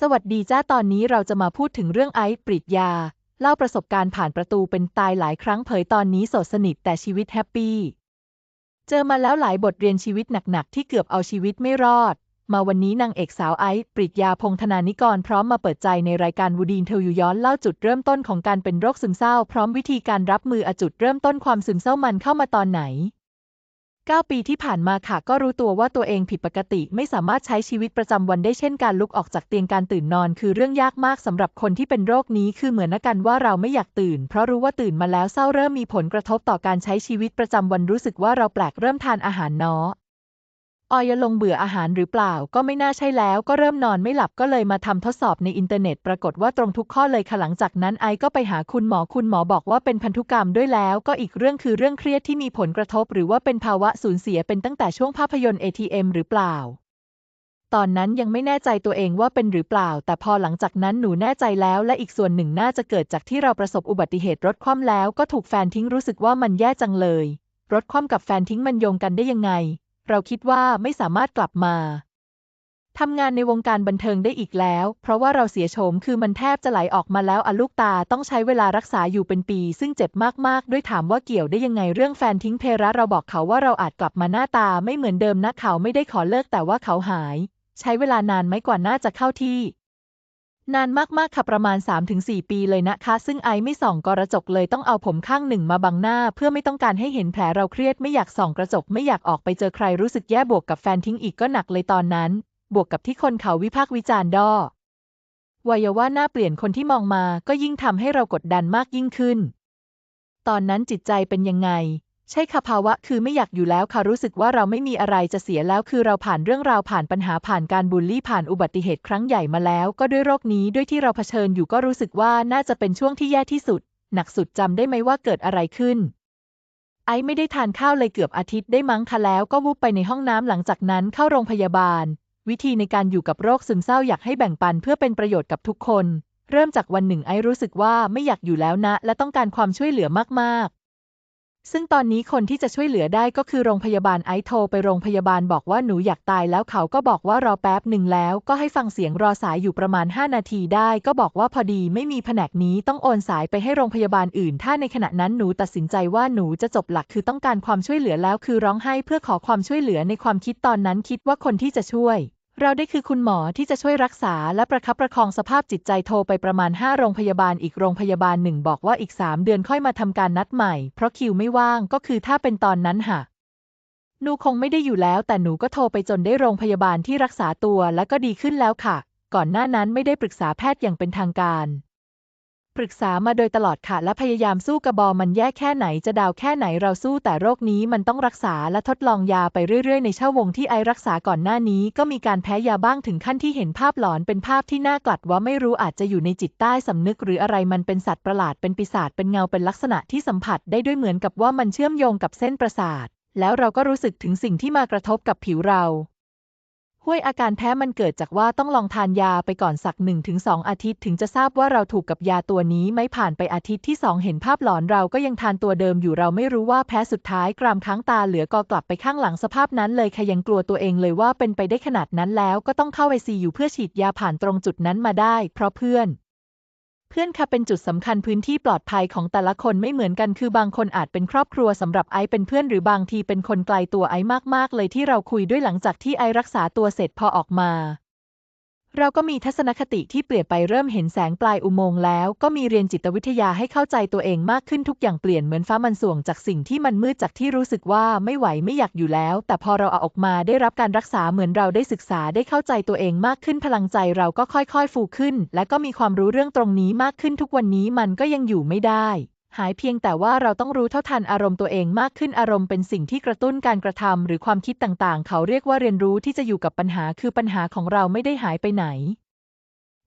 สวัสดีจ้าตอนนี้เราจะมาพูดถึงเรื่องไอซ์ปริดยา เล่าประสบการณ์ผ่านประตูเป็นตายหลายครั้งเผยตอนนี้โสดสนิทแต่ชีวิตแฮปปี้เจอมาแล้วหลายบทเรียนชีวิตหนักๆ ที่เกือบเอาชีวิตไม่รอด มาวันนี้นางเอกสาวไอซ์ปริดยาพงษ์ธนานิกรพร้อมมาเปิดใจในรายการวูดีนเทลยูย้อนเล่าจุดเริ่มต้นของการเป็นโรคซึมเศร้า พร้อมวิธีการรับมืออจุดเริ่มต้นความซึมเศร้ามันเข้ามาตอนไหน 9 ปีที่ผ่านมาค่ะ ก็รู้ตัวว่าตัวเองผิดปกติ ไม่สามารถใช้ชีวิตประจำวันได้เช่นการลุกออกจากเตียงการตื่นนอน คือเรื่องยากมากสำหรับคนที่เป็นโรคนี้คือเหมือนกันว่าเราไม่อยากตื่น เพราะรู้ว่าตื่นมาแล้วเศร้าเริ่มมีผลกระทบต่อการใช้ชีวิตประจำวันรู้สึกว่าเราแปลกเริ่มทานอาหารน้อ ออยลงเบื่ออาหารหรือเปล่า ก็ไม่น่าใช่แล้ว ก็เริ่มนอนไม่หลับก็เลยมาทำทดสอบในอินเทอร์เน็ต ปรากฏว่าตรงทุกข้อเลยค่ะหลังจากนั้นไอก็ไปหาคุณหมอคุณหมอบอกว่าเป็นพันธุกรรมด้วยแล้ว ก็อีกเรื่องคือเรื่องเครียดที่มีผลกระทบ หรือว่าเป็นภาวะสูญเสียเป็นตั้งแต่ช่วงภาพยนตร์ ATM หรือเปล่าตอนนั้นยังไม่แน่ใจตัวเองว่าเป็นหรือเปล่า แต่พอหลังจากนั้นหนูแน่ใจแล้ว และอีกส่วนหนึ่งน่าจะเกิดจากที่เราประสบอุบัติเหตุรถคว่ำแล้วก็ถูกแฟนทิ้งรู้สึกว่ามันแย่จังเลย รถคว่ำกับแฟนทิ้งมันโยงกันได้ยังไง เราคิดว่าไม่สามารถกลับมาทำงานในวงการบันเทิงได้อีกแล้ว เพราะว่าเราเสียโฉมคือมันแทบจะไหลออกมาแล้วอลูกตาต้องใช้เวลารักษาอยู่เป็นปี ซึ่งเจ็บมาก ๆ ด้วยถามว่าเกี่ยวได้ยังไงเรื่องแฟนทิ้งเพระเราบอกเขาว่าเราอาจกลับมาหน้าตาไม่เหมือนเดิมนะเขาไม่ได้ขอเลิกแต่ว่าเขาหาย ใช้เวลานานไหมกว่าน่าจะเข้าที่ นานมากๆ ค่ะประมาณ 3-4 ปีเลยนะคะ ซึ่งไอไม่ส่องกระจกเลยต้องเอาผมข้างหนึ่งมาบังหน้า เพื่อไม่ต้องการให้เห็นแผลเราเครียดไม่อยากส่องกระจกไม่อยากออกไปเจอใครรู้สึกแย่บวกกับแฟนทิ้งอีกก็หนักเลยตอนนั้น บวกกับที่คนเขาวิพากษ์วิจารณ์ด้อวัยว่าหน้าเปลี่ยนคนที่มองมาก็ยิ่งทำให้เรากดดันมากยิ่งขึ้น ตอนนั้นจิตใจเป็นยังไง ใช่ค่ะภาวะคือไม่อยากอยู่แล้วค่ะรู้สึกว่าเราไม่มีอะไรจะเสียแล้วคือเราผ่านเรื่องราวผ่านปัญหาผ่านการบูลลี่ผ่านอุบัติเหตุครั้งใหญ่มาแล้ว ก็ด้วยโรคนี้ด้วยที่เราเผชิญอยู่ก็รู้สึกว่าน่าจะเป็นช่วงที่แย่ที่สุด หนักสุดจำได้ไหมว่าเกิดอะไรขึ้น ไอซ์ไม่ได้ทานข้าวเลยเกือบอาทิตย์ได้มั้งคะแล้วก็วุบไปในห้องน้ำหลังจากนั้นเข้าโรงพยาบาล วิธีในการอยู่กับโรคซึมเศร้าอยากให้แบ่งปันเพื่อเป็นประโยชน์กับทุกคน เริ่มจากวันหนึ่งไอซ์รู้สึกว่าไม่อยากอยู่แล้วนะ และต้องการความช่วยเหลือมากๆ ซึ่งตอนนี้คนที่จะช่วยเหลือได้ก็คือโรงพยาบาลไอซ์โทรไปโรงพยาบาลบอกว่าหนูอยากตายแล้วเขาก็บอกว่ารอแป๊บหนึ่งแล้วก็ให้ฟังเสียงรอสายอยู่ประมาณ 5 นาทีได้ก็บอกว่าพอดีไม่มีแผนกนี้ต้องโอนสายไปให้โรงพยาบาลอื่น ถ้าในขณะนั้นหนูตัดสินใจว่าหนูจะจบหลักคือต้องการความช่วยเหลือแล้วคือร้องไห้เพื่อขอความช่วยเหลือในความคิดตอนนั้นคิดว่าคนที่จะช่วย เราได้คือคุณหมอที่จะช่วยรักษาและประคับประคองสภาพจิตใจโทรไปประมาณ 5 โรงพยาบาลอีกโรงพยาบาลหนึ่งบอกว่าอีก 3 เดือนค่อยมาทำการนัดใหม่ เพราะคิวไม่ว่างก็คือถ้าเป็นตอนนั้นหะหนูคงไม่ได้อยู่แล้ว แต่หนูก็โทรไปจนได้โรงพยาบาลที่รักษาตัวและก็ดีขึ้นแล้วค่ะ ก่อนหน้านั้นไม่ได้ปรึกษาแพทย์อย่างเป็นทางการ ปรึกษามาโดยตลอดค่ะ และพยายามสู้กระบอมันแย่แค่ไหนจะดาวแค่ไหนเราสู้แต่โรคนี้มันต้องรักษาและทดลองยาไปเรื่อยๆ ในเช่าวงที่ไอรักษาก่อนหน้านี้ ก็มีการแพ้ยาบ้างถึงขั้นที่เห็นภาพหลอนเป็นภาพที่น่ากลัดว่าไม่รู้อาจจะอยู่ในจิตใต้สำนึก หรืออะไรมันเป็นสัตว์ประหลาดเป็นปีศาจเป็นเงาเป็นลักษณะที่สัมผัสได้ด้วยเหมือนกับว่ามันเชื่อมโยงกับเส้นประสาท แล้วเราก็รู้สึกถึงสิ่งที่มากระทบกับผิวเรา ห้วยอาการแพ้มันเกิดจากว่าต้องลองทานยาไปก่อนสักหนึ่งถึงสองอาทิตย์ถึงจะทราบว่าเราถูกกับยาตัวนี้ไม่ผ่านไปอาทิตย์ที่สองเห็นภาพหลอนเราก็ยังทานตัวเดิมอยู่เราไม่รู้ว่าแพ้สุดท้ายกรามค้างตาเหลือก็กลับไปข้างหลังสภาพนั้นเลยค่ะยังกลัวตัวเองเลยว่าเป็นไปได้ขนาดนั้นแล้วก็ต้องเข้าไอซีอยู่เพื่อฉีดยาผ่านตรงจุดนั้นมาได้ เพราะเพื่อน พื่อนค่ะเป็นจุดสำคัญพื้นที่ปลอดภัยของแต่ละคนไม่เหมือนกันคือบางคนอาจเป็นครอบครัวสำหรับไอซ์เป็นเพื่อนหรือบางทีเป็นคนไกลตัวไอซ์มากๆ เลยที่เราคุยด้วยหลังจากที่ไอซ์รักษาตัวเสร็จพอออกมา เราก็มีทัศนคติที่เปลี่ยนไปเริ่มเห็นแสงปลายอุโมงค์แล้ว ก็มีเรียนจิตวิทยาให้เข้าใจตัวเองมากขึ้นทุกอย่างเปลี่ยนเหมือนฟ้ามันส่วงจากสิ่งที่มันมืดจากที่รู้สึกว่าไม่ไหวไม่อยากอยู่แล้ว แต่พอเราเอาออกมาได้รับการรักษาเหมือนเราได้ศึกษาได้เข้าใจตัวเองมากขึ้นพลังใจเราก็ค่อยๆ ฟูขึ้น และก็มีความรู้เรื่องตรงนี้มากขึ้นทุกวันนี้มันก็ยังอยู่ไม่ได้ หายเพียงแต่ว่าเราต้องรู้เท่าทันอารมณ์ตัวเองมากขึ้นอารมณ์เป็นสิ่งที่กระตุ้นการกระทำหรือความคิดต่างๆ เขาเรียกว่าเรียนรู้ที่จะอยู่กับปัญหาคือปัญหาของเราไม่ได้หายไปไหน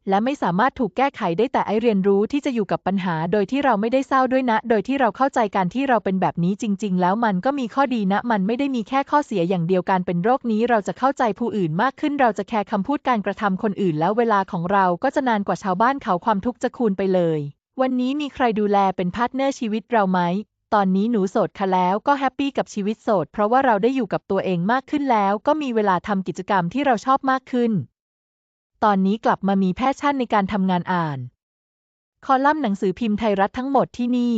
และไม่สามารถถูกแก้ไขได้แต่ไอเรียนรู้ที่จะอยู่กับปัญหา โดยที่เราไม่ได้เศร้าด้วยนะ โดยที่เราเข้าใจการที่เราเป็นแบบนี้จริง ๆ แล้วมันก็มีข้อดีนะ มันไม่ได้มีแค่ข้อเสียอย่างเดียวการเป็นโรคนี้ เราจะเข้าใจผู้อื่นมากขึ้น เราจะแคร์คำพูดการกระทำคนอื่น แล้วเวลาของเราก็จะนานกว่าชาวบ้านเขาความทุกข์จะคูณไปเลย วันนี้มีใครดูแลเป็นพาร์ทเนอร์ชีวิตเราไหม ตอนนี้หนูโสดค่ะแล้วก็แฮปปี้กับชีวิตโสด เพราะว่าเราได้อยู่กับตัวเองมากขึ้นแล้ว ก็มีเวลาทำกิจกรรมที่เราชอบมากขึ้น ตอนนี้กลับมามีแพชชั่นในการทำงานอ่าน คอลัมน์หนังสือพิมพ์ไทยรัฐทั้งหมดที่นี่